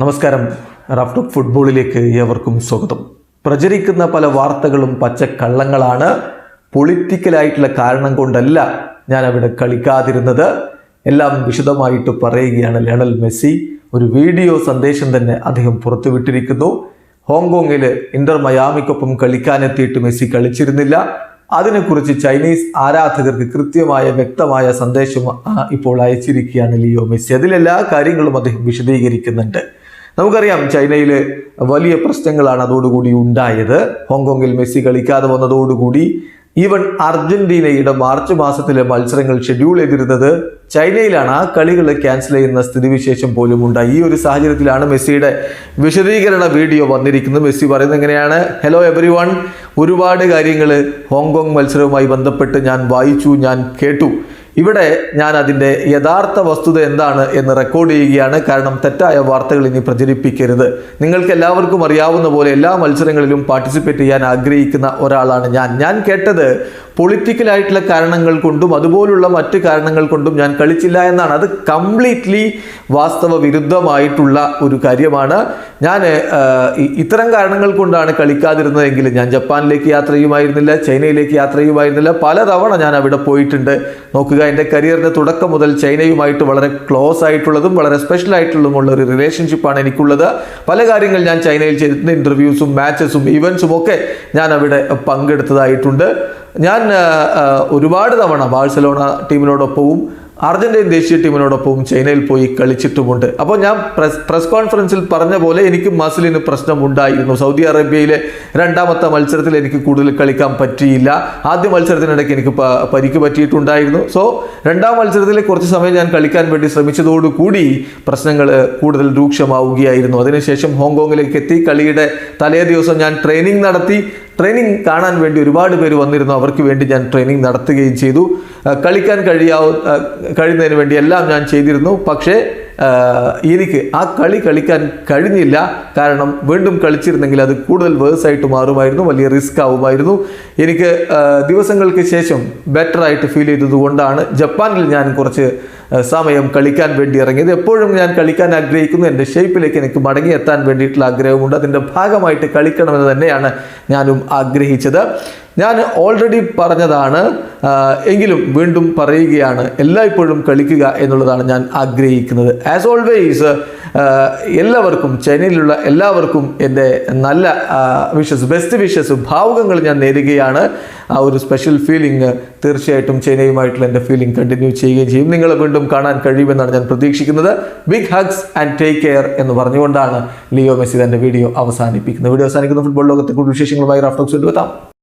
നമസ്കാരം. റാഫ്റ്റോക്ക് ഫുട്ബോളിലേക്ക് ഏവർക്കും സ്വാഗതം. പ്രചരിക്കുന്ന പല വാർത്തകളും പച്ചക്കള്ളങ്ങളാണ്. പൊളിറ്റിക്കലായിട്ടുള്ള കാരണം കൊണ്ടല്ല ഞാൻ അവിടെ കളിക്കാതിരുന്നത്. എല്ലാം വിശദമായിട്ട് പറയുകയാണ് ലയണൽ മെസ്സി. ഒരു വീഡിയോ സന്ദേശം തന്നെ അദ്ദേഹം പുറത്തുവിട്ടിരിക്കുന്നു. ഹോങ്കോങ്ങിൽ ഇന്റർ മയാമിക്കൊപ്പം കളിക്കാനെത്തിയിട്ട് മെസ്സി കളിച്ചിരുന്നില്ല. അതിനെക്കുറിച്ച് ചൈനീസ് ആരാധകർക്ക് കൃത്യമായ വ്യക്തമായ സന്ദേശം ഇപ്പോൾ അയച്ചിരിക്കുകയാണ് ലിയോ മെസ്സി. അതിലെല്ലാ കാര്യങ്ങളും അദ്ദേഹം വിശദീകരിക്കുന്നുണ്ട്. നമുക്കറിയാം ചൈനയിൽ വലിയ പ്രശ്നങ്ങളാണ് അതോടുകൂടി ഉണ്ടായത്. ഹോങ്കോങ്ങിൽ മെസ്സി കളിക്കാതെ വന്നതോടുകൂടി ഈവൻ അർജന്റീനയുടെ മാർച്ച് മാസത്തിലെ മത്സരങ്ങൾ ഷെഡ്യൂൾ ചെയ്തിരുന്നത് ചൈനയിലാണ്. ആ കളികൾ ക്യാൻസൽ ചെയ്യുന്ന സ്ഥിതിവിശേഷം പോലും ഉണ്ടായി. ഈ ഒരു സാഹചര്യത്തിലാണ് മെസ്സിയുടെ വിശദീകരണ വീഡിയോ വന്നിരിക്കുന്നത്. മെസ്സി പറയുന്നത് എങ്ങനെയാണ്? ഹലോ എവറി ഒരുപാട് കാര്യങ്ങൾ ഹോങ്കോങ് മത്സരവുമായി ബന്ധപ്പെട്ട് ഞാൻ വായിച്ചു ഞാൻ കേട്ടു. ഇവിടെ ഞാൻ അതിന്റെ യഥാർത്ഥ വസ്തുത എന്താണ് എന്ന് റെക്കോർഡ് ചെയ്യുകയാണ്. കാരണം തെറ്റായ വാർത്തകൾ ഇനി പ്രചരിപ്പിക്കരുത്. നിങ്ങൾക്ക് എല്ലാവർക്കും അറിയാവുന്ന പോലെ എല്ലാ മത്സരങ്ങളിലും പാർട്ടിസിപ്പേറ്റ് ചെയ്യാൻ ആഗ്രഹിക്കുന്ന ഒരാളാണ് ഞാൻ. ഞാൻ കേട്ടത് പൊളിറ്റിക്കലായിട്ടുള്ള കാരണങ്ങൾ കൊണ്ടും അതുപോലുള്ള മറ്റ് കാരണങ്ങൾ കൊണ്ടും ഞാൻ കളിച്ചില്ല എന്നാണ്. അത് കംപ്ലീറ്റ്ലി വാസ്തവ വിരുദ്ധമായിട്ടുള്ള ഒരു കാര്യമാണ്. ഞാൻ ഇത്തരം കാരണങ്ങൾ കൊണ്ടാണ് കളിക്കാതിരുന്നതെങ്കിൽ ഞാൻ ജപ്പാനിലേക്ക് യാത്ര ചെയ്യുമായിരുന്നില്ല ചൈനയിലേക്ക് യാത്ര ചെയ്യുമായിരുന്നില്ല പലതവണ ഞാൻ അവിടെ പോയിട്ടുണ്ട്. നോക്കുക എന്റെ കരിയറിന്റെ തുടക്കം മുതൽ ചൈനയുമായിട്ട് വളരെ ക്ലോസ് ആയിട്ടുള്ളതും വളരെ സ്പെഷ്യൽ ആയിട്ടുള്ളതുമുള്ള ഒരു റിലേഷൻഷിപ്പാണ് എനിക്കുള്ളത്. പല കാര്യങ്ങൾ ഞാൻ ചൈനയിൽ ചെയ്തിട്ടുണ്ട്. ഇന്റർവ്യൂസും മാച്ചസും ഇവൻസും ഒക്കെ ഞാൻ അവിടെ പങ്കെടുത്തതായിട്ടുണ്ട്. ഞാൻ ഒരുപാട് തവണ ബാഴ്സലോണ ടീമിനോടൊപ്പവും അർജന്റീൻ ദേശീയ ടീമിനോടൊപ്പം ചൈനയിൽ പോയി കളിച്ചിട്ടുമുണ്ട്. അപ്പോൾ ഞാൻ പ്രസ് പ്രസ് കോൺഫറൻസിൽ പറഞ്ഞ പോലെ എനിക്ക് മസിലിന് പ്രശ്നമുണ്ടായിരുന്നു. സൗദി അറേബ്യയിലെ രണ്ടാമത്തെ മത്സരത്തിൽ എനിക്ക് കൂടുതൽ കളിക്കാൻ പറ്റിയില്ല. ആദ്യ മത്സരത്തിനിടയ്ക്ക് എനിക്ക് പരിക്ക് പറ്റിയിട്ടുണ്ടായിരുന്നു. സോ രണ്ടാം മത്സരത്തിൽ കുറച്ച് സമയം ഞാൻ കളിക്കാൻ വേണ്ടി ശ്രമിച്ചതോടുകൂടി പ്രശ്നങ്ങൾ കൂടുതൽ രൂക്ഷമാവുകയായിരുന്നു. അതിനുശേഷം ഹോങ്കോങ്ങിലേക്ക് എത്തി. കളിയുടെ തലേ ദിവസം ഞാൻ ട്രെയിനിങ് നടത്തി. ട്രെയിനിങ് കാണാൻ വേണ്ടി ഒരുപാട് പേര് വന്നിരുന്നു. അവർക്ക് വേണ്ടി ഞാൻ ട്രെയിനിങ് നടത്തുകയും ചെയ്തു. കളിക്കാൻ കഴിയാവു കഴിയുന്നതിന് വേണ്ടി എല്ലാം ഞാൻ ചെയ്തിരുന്നു. പക്ഷേ എനിക്ക് ആ കളി കളിക്കാൻ കഴിഞ്ഞില്ല. കാരണം വീണ്ടും കളിച്ചിരുന്നെങ്കിൽ അത് കൂടുതൽ വേഴ്സായിട്ട് മാറുമായിരുന്നു വലിയ റിസ്ക് ആവുമായിരുന്നു. എനിക്ക് ദിവസങ്ങൾക്ക് ശേഷം ബെറ്ററായിട്ട് ഫീൽ ചെയ്തതുകൊണ്ടാണ് ജപ്പാനിൽ ഞാൻ കുറച്ച് സമയം കളിക്കാൻ വേണ്ടി ഇറങ്ങിയത് എപ്പോഴും ഞാൻ കളിക്കാൻ ആഗ്രഹിക്കുന്നു. എന്റെ ഷേപ്പിലേക്ക് എനിക്ക് മടങ്ങിയെത്താൻ വേണ്ടിയിട്ടുള്ള ആഗ്രഹമുണ്ട്. അതിന്റെ ഭാഗമായിട്ട് കളിക്കണമെന്ന് തന്നെയാണ് ഞാനും ആഗ്രഹിച്ചത്. ഞാൻ ഓൾറെഡി പറഞ്ഞതാണ് എങ്കിലും വീണ്ടും പറയുകയാണ് എല്ലായ്പ്പോഴും കളിക്കുക എന്നുള്ളതാണ് ഞാൻ ആഗ്രഹിക്കുന്നത്. ആസ് ഓൾവേസ് എല്ലാവർക്കും ചൈനയിലുള്ള എല്ലാവർക്കും എന്റെ നല്ല വിഷസ് ബെസ്റ്റ് വിഷസ് ഭാവുകങ്ങൾ ഞാൻ നേരുകയാണ്. ആ ഒരു സ്പെഷ്യൽ ഫീലിംഗ് തീർച്ചയായിട്ടും ചൈനയുമായിട്ടുള്ള എന്റെ ഫീലിംഗ് കണ്ടിന്യൂ ചെയ്യുകയും ചെയ്യും. നിങ്ങൾ വീണ്ടും കാണാൻ കഴിയുമെന്നാണ് ഞാൻ പ്രതീക്ഷിക്കുന്നത്. Big hugs and take care എന്ന് പറഞ്ഞുകൊണ്ടാണ് ലിയോ മെസ്സി തന്റെ വീഡിയോ അവസാനിപ്പിക്കുന്നത്. വീഡിയോ അവസാനിക്കുന്ന ഫുട്ബോൾ ലോകത്തെ കൂടുതൽ വിശേഷങ്ങളുമായി റാഫ്റ്റോക്സ് കൊണ്ടുവെത്താം